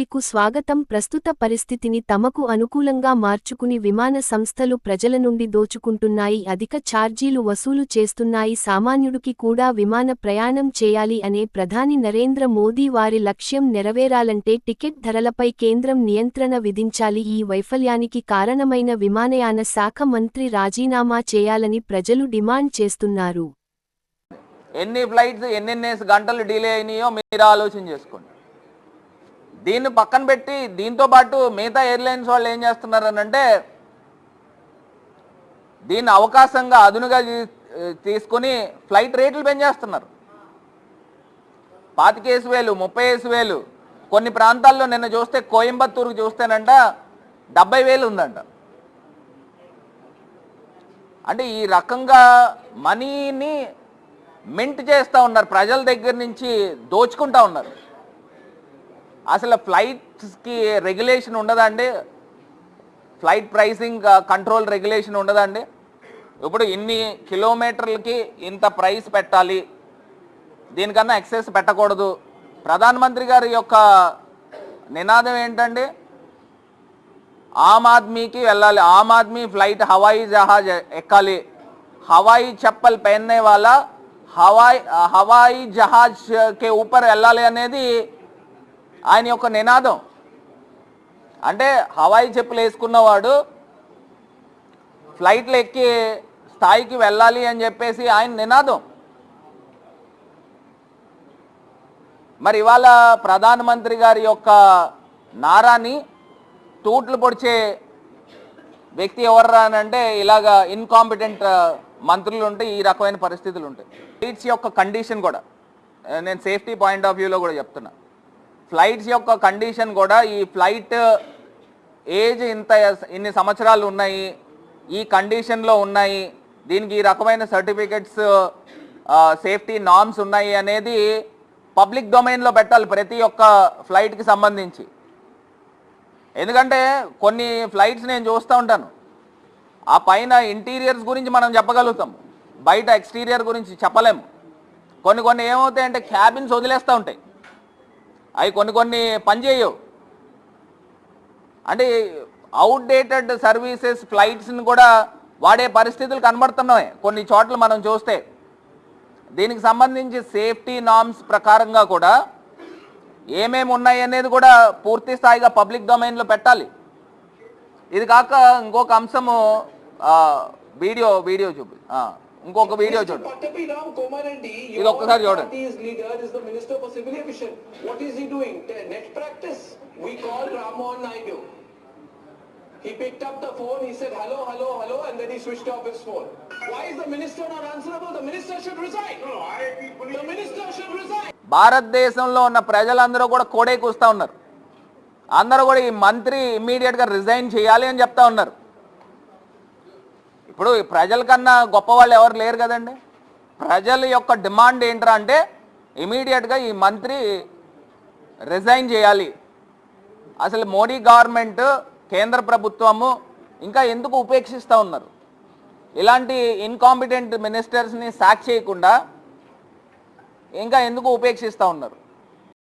ముఖ్యమంత్రికు స్వాగతం ప్రస్తుత పరిస్థితిని తమకు అనుకూలంగా మార్చుకుని విమాన సంస్థలు ప్రజల నుండి దోచుకుంటున్నాయి అధిక ఛార్జీలు వసూలు చేస్తున్నాయి సామాన్యుడికి కూడా విమాన ప్రయాణం చేయాలి అనే ప్రధాని నరేంద్ర మోదీ వారి లక్ష్యం నెరవేరాలంటే టికెట్ ధరలపై కేంద్రం నియంత్రణ విధించాలి. ఈ వైఫల్యానికి కారణమైన విమానయాన శాఖ మంత్రి రాజీనామా చేయాలని ప్రజలు డిమాండ్ చేస్తున్నారు. ఎన్ని ఫ్లైట్స్ ఎన్నెన్నేసి గంటలు డిలే అయినాయో మీరు ఆలోచన చేసుకోండి. దీన్ని పక్కన పెట్టి దీంతో పాటు మిగతా ఎయిర్లైన్స్ వాళ్ళు ఏం చేస్తున్నారు అని అంటే దీన్ని అవకాశంగా అదునుగా తీసుకొని ఫ్లైట్ రేట్లు పెంచేస్తున్నారు. పాతికేసి వేలు ముప్పై వేసి వేలు కొన్ని ప్రాంతాల్లో నిన్న చూస్తే కోయంబత్తూరుకు చూస్తేనంట డెబ్బై వేలు ఉందంట. అంటే ఈ రకంగా మనీని మింట్ చేస్తూ ఉన్నారు. ప్రజల దగ్గర నుంచి దోచుకుంటా ఉన్నారు. అసలు ఫ్లైట్స్కి రెగ్యులేషన్ ఉండదండి. ఫ్లైట్ ప్రైసింగ్ కంట్రోల్ రెగ్యులేషన్ ఉండదండి. ఇప్పుడు ఇన్ని కిలోమీటర్లకి ఇంత ప్రైస్ పెట్టాలి. దీనికన్నా ఎక్సెస్ పెట్టకూడదు. ప్రధానమంత్రి గారి యొక్క నినాదం ఏంటండి? ఆమ్ ఆద్మీకి వెళ్ళాలి. ఆమ్ ఆద్మీ ఫ్లైట్ హవాయి జహాజ్ ఎక్కాలి. హవాయి చెప్పల్ పెన్నే వాళ్ళ హవాయి హవాయి జహాజ్ కే ఊపర్ వెళ్ళాలి అనేది ఆయన యొక్క నినాదం. అంటే హవాయి చెప్పులు వేసుకున్నవాడు ఫ్లైట్లు ఎక్కి స్థాయికి వెళ్ళాలి అని చెప్పేసి ఆయన నినాదం. మరి ఇవాళ ప్రధానమంత్రి గారి యొక్క నారాని తూట్లు పొడిచే వ్యక్తి ఎవర్రా అని అంటే ఇలాగా ఇన్కాంపిటెంట్ మంత్రులు ఉంటాయి ఈ రకమైన పరిస్థితులు ఉంటాయి. ఫ్లైట్స్ యొక్క కండిషన్ కూడా. నేను సేఫ్టీ పాయింట్ ఆఫ్ వ్యూలో కూడా చెప్తున్నా. ఫ్లైట్స్ యొక్క కండిషన్ కూడా ఈ ఫ్లైట్ ఏజ్ ఇంత ఇన్ని సంవత్సరాలు ఉన్నాయి ఈ కండిషన్లో ఉన్నాయి దీనికి ఈ రకమైన సర్టిఫికెట్స్ సేఫ్టీ నామ్స్ ఉన్నాయి అనేది పబ్లిక్ డొమైన్లో పెట్టాలి ప్రతి ఒక్క ఫ్లైట్కి సంబంధించి. ఎందుకంటే కొన్ని ఫ్లైట్స్ నేను చూస్తూ ఉంటాను. ఆ పైన ఇంటీరియర్స్ గురించి మనం చెప్పగలుగుతాం. బయట ఎక్స్టీరియర్ గురించి చెప్పలేము. కొన్ని కొన్ని ఏమవుతాయంటే క్యాబిన్స్ వదిలేస్తూ ఉంటాయి. అవి కొన్ని కొన్ని పనిచేయవు అంటే అవుట్డేటెడ్ సర్వీసెస్ ఫ్లైట్స్ని కూడా వాడే పరిస్థితులు కనబడుతున్నాయి. కొన్ని చోట్ల మనం చూస్తే. దీనికి సంబంధించి సేఫ్టీ నామ్స్ ప్రకారంగా కూడా ఏమేమి ఉన్నాయి అనేది కూడా పూర్తి స్థాయిగా పబ్లిక్ డొమైన్లో పెట్టాలి. ఇది కాక ఇంకొక అంశము వీడియో వీడియో చూపి ఇంకొక వీడియో చూడు. ఇది ఒక్కసారి చూడండి. భారతదేశంలో ఉన్న ప్రజలందరూ కూడా కోడేకి వస్తా ఉన్నారు. అందరూ కూడా ఈ మంత్రి ఇమ్మీడియట్గా రిజైన్ చేయాలి అని చెప్తా ఉన్నారు. ఇప్పుడు ప్రజల కన్నా గొప్ప వాళ్ళు ఎవరు లేరు కదండి. ప్రజల యొక్క డిమాండ్ ఏంట్రా అంటే ఇమీడియట్గా ఈ మంత్రి రిజైన్ చేయాలి. అసలు మోడీ గవర్నమెంట్ కేంద్ర ప్రభుత్వము ఇంకా ఎందుకు ఉపేక్షిస్తూ ఉన్నారు? ఇలాంటి ఇన్కాంపిటెంట్ మినిస్టర్స్ని సాక్ చేయకుండా ఇంకా ఎందుకు ఉపేక్షిస్తూ ఉన్నారు?